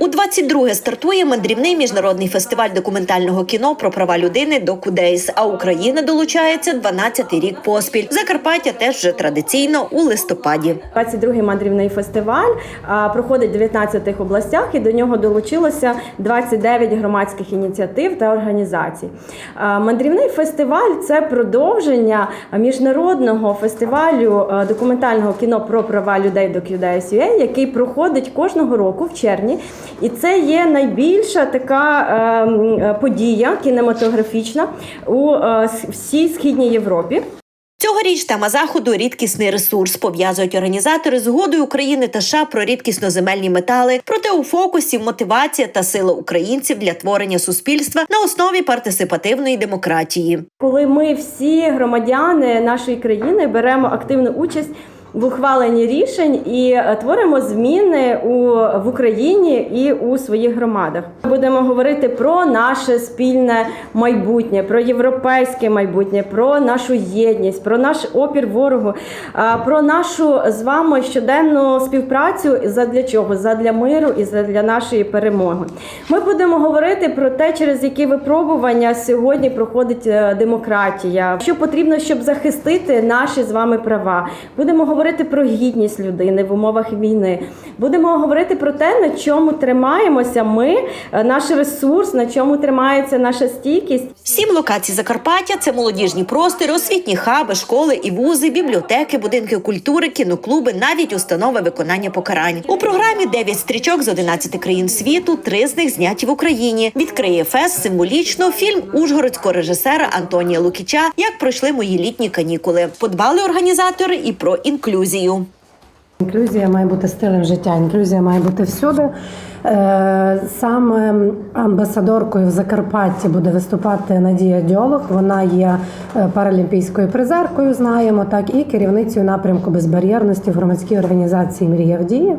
У 22-ге стартує мандрівний міжнародний фестиваль документального кіно про права людини до Кудейс. А Україна долучається 12-й рік поспіль. Закарпаття теж вже традиційно у листопаді. 22-й мандрівний фестиваль проходить в 19 областях, і до нього долучилося 29 громадських ініціатив та організацій. Мандрівний фестиваль це продовження міжнародного фестивалю документального кіно про права людей до який проходить кожного року в червні. І це є найбільша така е, подія кінематографічна у е, всій східній Європі. Цьогоріч тема заходу рідкісний ресурс пов'язують організатори з угодою України та США про рідкісноземельні метали. Проте у фокусі мотивація та сила українців для творення суспільства на основі партисипативної демократії. коли ми всі громадяни нашої країни беремо активну участь. В ухваленні рішень і е, творимо зміни у в Україні і у своїх громадах. Будемо говорити про наше спільне майбутнє, про європейське майбутнє, про нашу єдність, про наш опір ворогу, про нашу з вами щоденну співпрацю задля чого? Задля миру і задля нашої перемоги. Ми будемо говорити про те, через які випробування сьогодні проходить е, демократія, що потрібно, щоб захистити наші з вами права. Будемо говорити про гідність людини в умовах війни. Будемо говорити про те, на чому тримаємося ми, е, наш ресурс, на чому тримається наша стійкість. Сім локацій Закарпаття це молодіжні простори, освітні хаби, школи і вузи, бібліотеки, будинки культури, кіноклуби, навіть установи виконання покарань. У програмі 9 стрічок з 11 країн світу. Три з них зняті в Україні. Відкриє фест символічно фільм ужгородського режисера Антонія Лукіча. Як пройшли мої літні канікули. Подбали організатори і про інклюзію. Інклюзія має бути стилем життя, інклюзія має бути всюди. Е, Саме амбасадоркою в Закарпатті буде виступати Надія Дьолох. Вона є е, паралімпійською призеркою, знаємо, так і керівницею напрямку безбар'єрності в громадській організації Мрія в дії.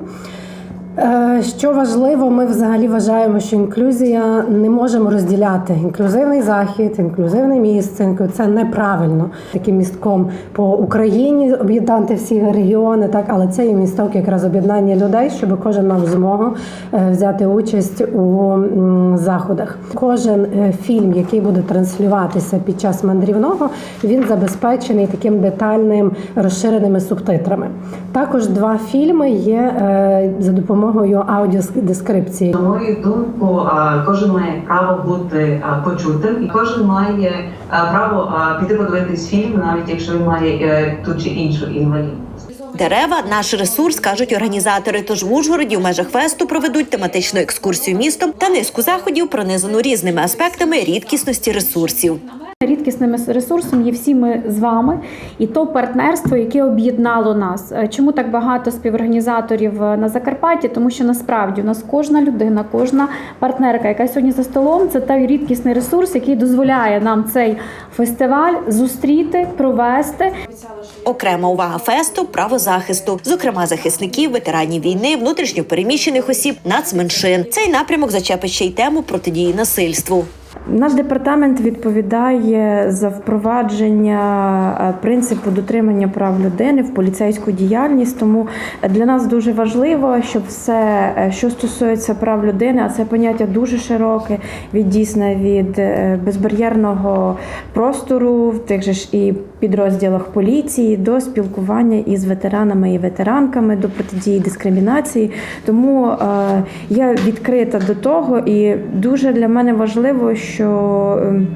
Е, Що важливо, ми взагалі вважаємо, що інклюзія не можемо розділяти інклюзивний захід, інклюзивне місце. Це неправильно таким містком по Україні об'єднати всі регіони, так але це є місток якраз об'єднання людей, щоб кожен мав змогу е, взяти участь у заходах. Кожен е, фільм, який буде транслюватися під час мандрівного, він забезпечений таким детальним розширеними субтитрами. Також два фільми є за допомогою аудіодескрипції. На мою думку, кожен має право бути почутим, і кожен має право піти подивитись фільм, навіть якщо він має е, ту чи іншу інвалідність. Дерева наш ресурс, кажуть організатори. Тож в Ужгороді в межах фесту проведуть тематичну екскурсію містом та низку заходів, пронизану різними аспектами рідкісності ресурсів. Рідкісним ресурсом є всі ми з вами, і то партнерство, яке об'єднало нас. Е, Чому так багато співорганізаторів е, на Закарпатті? Тому що насправді у нас кожна людина, кожна партнерка, яка сьогодні за столом, це той рідкісний ресурс, який дозволяє нам цей фестиваль зустріти, провести. Окрема увага фесту правозахисту, зокрема захисників, ветеранів війни, внутрішньо переміщених осіб, нацменшин. Цей напрямок зачепить ще й тему протидії насильству. Наш департамент відповідає за впровадження е, принципу дотримання прав людини в поліцейську діяльність. Тому для нас дуже важливо, щоб все, е, що стосується прав людини, а це поняття дуже широке, від дійсно від е, безбар'єрного простору, в тих же ж і підрозділах поліції до спілкування із ветеранами і ветеранками, до протидії дискримінації. Тому я відкрита до того, і дуже для мене важливо, що ем,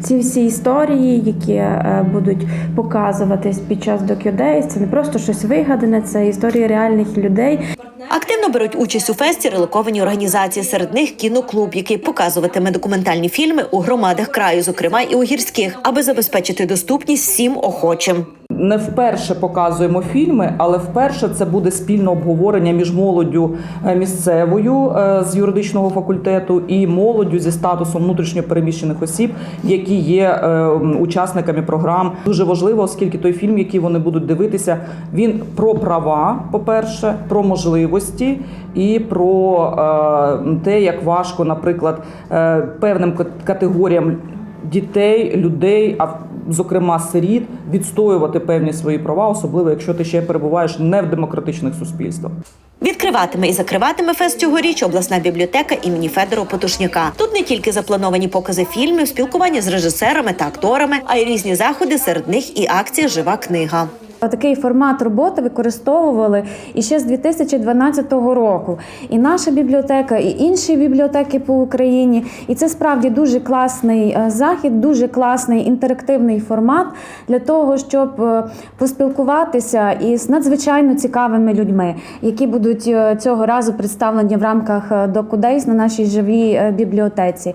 ці всі історії, які е, будуть показуватись під час докюдеїв, це не просто щось вигадане, це історії реальних людей. Активно беруть участь у фесті релоковані організації. Серед них кіноклуб, який показуватиме документальні фільми у громадах краю, зокрема і у гірських, аби забезпечити доступність всім охочим. Не вперше показуємо фільми, але вперше це буде спільне обговорення між молоддю е, місцевою е, з юридичного факультету і молоддю зі статусом внутрішньопереміщених осіб, які є е, учасниками програм. Дуже важливо, оскільки той фільм, який вони будуть дивитися, він про права, по-перше, про можливості і про е, те, як важко, наприклад, е, певним кат- категоріям дітей, людей, а зокрема сиріт, відстоювати певні свої права, особливо якщо ти ще перебуваєш не в демократичних суспільствах. Відкриватиме і закриватиме фест цьогоріч обласна бібліотека імені Федора Потушняка. Тут не тільки заплановані покази фільмів, спілкування з режисерами та акторами, а й різні заходи. Серед них і акція Жива книга. Такий формат роботи використовували іще з 2012 року. І наша бібліотека, і інші бібліотеки по Україні. І це справді дуже класний е, захід, дуже класний інтерактивний формат для того, щоб е, поспілкуватися із надзвичайно цікавими людьми, які будуть е, цього разу представлені в рамках DocuDays на нашій живій бібліотеці.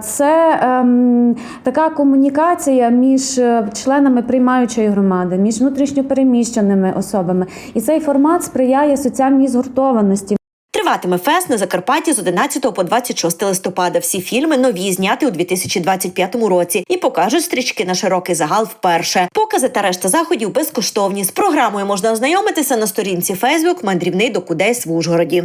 Це ем, така комунікація між членами приймаючої громади, між внутрішньопереміщеними особами. І цей формат сприяє соціальній згуртованості. Триватиме фест на Закарпатті з 11 по 26 листопада. Всі фільми нові зняти у 2025 році і покажуть стрічки на широкий загал вперше. Покази та решта заходів безкоштовні. З програмою можна ознайомитися на сторінці Facebook Мандрівний докудейс в Ужгороді.